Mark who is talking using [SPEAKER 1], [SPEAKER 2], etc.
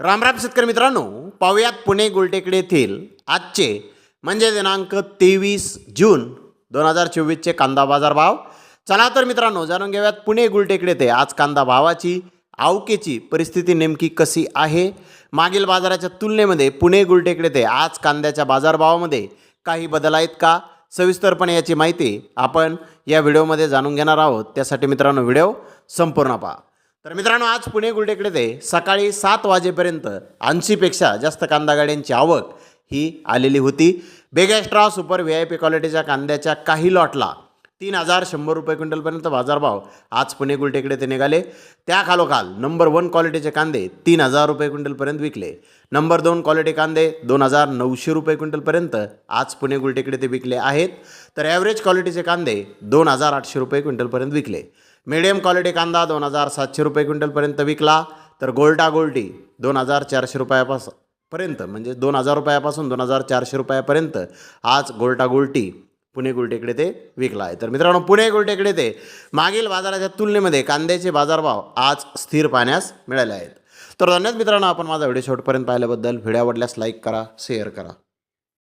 [SPEAKER 1] रामराम शेतकरी मित्रांनो पाहुयात पुणे गुलटेकडे येथील आजचे म्हणजे दिनांक तेवीस जून दोन हजार चोवीसचे कांदा बाजार भाव. चला तर मित्रांनो जाणून घेऊयात पुणे गुलटेकडे ते आज कांदा भावाची आवकेची परिस्थिती नेमकी कशी आहे? मागील बाजाराच्या तुलनेमध्ये पुणे गुलटेकडे ते आज कांद्याच्या बाजारभावामध्ये काही बदल आहेत का? सविस्तरपणे याची माहिती आपण या व्हिडिओमध्ये जाणून घेणार आहोत. त्यासाठी मित्रांनो व्हिडिओ संपूर्ण पहा. तर मित्रांनो आज पुणे गुलटेकडे ते सकाळी सात वाजेपर्यंत ऐंशीपेक्षा जास्त कांदा गाड्यांची आवक ही आलेली होती. बेगॅस्ट्रा सुपर व्ही आय पी क्वालिटीच्या कांद्याच्या काही लॉटला तीन हजार शंभर रुपये क्विंटलपर्यंत बाजारभाव आज पुणे गुलटेकडे ते निघाले. त्या खालोखाल नंबर वन क्वालिटीचे कांदे तीन हजार रुपये क्विंटलपर्यंत विकले. नंबर दोन क्वालिटी कांदे दोन हजार नऊशे रुपये क्विंटलपर्यंत आज पुणे गुलटेकडे ते विकले आहेत. तर ॲव्हरेज क्वालिटीचे कांदे दोन हजार आठशे रुपये क्विंटलपर्यंत विकले. मिडियम क्वालिटी कांदा दोन हजार सातशे रुपये क्विंटलपर्यंत विकला. तर गोल्टा गोल्टी दोन हजार चारशे रुपयापासून पर्यंत म्हणजे दोन हजार रुपयापासून दोन हजार चारशे रुपयापर्यंत आज गोल्टा गोल्टी पुणे गुलटेकडे ते विकला आहे. तर मित्रांनो पुणे गुलटेकडे ते मागील बाजाराच्या तुलनेमध्ये कांद्याचे बाजारभाव आज स्थिर पाहण्यास मिळाले आहेत. तर धन्यवाद मित्रांनो आपण माझा व्हिडिओ शेवटपर्यंत पाहिल्याबद्दल. व्हिडिओ आवडल्यास लाईक करा शेअर करा.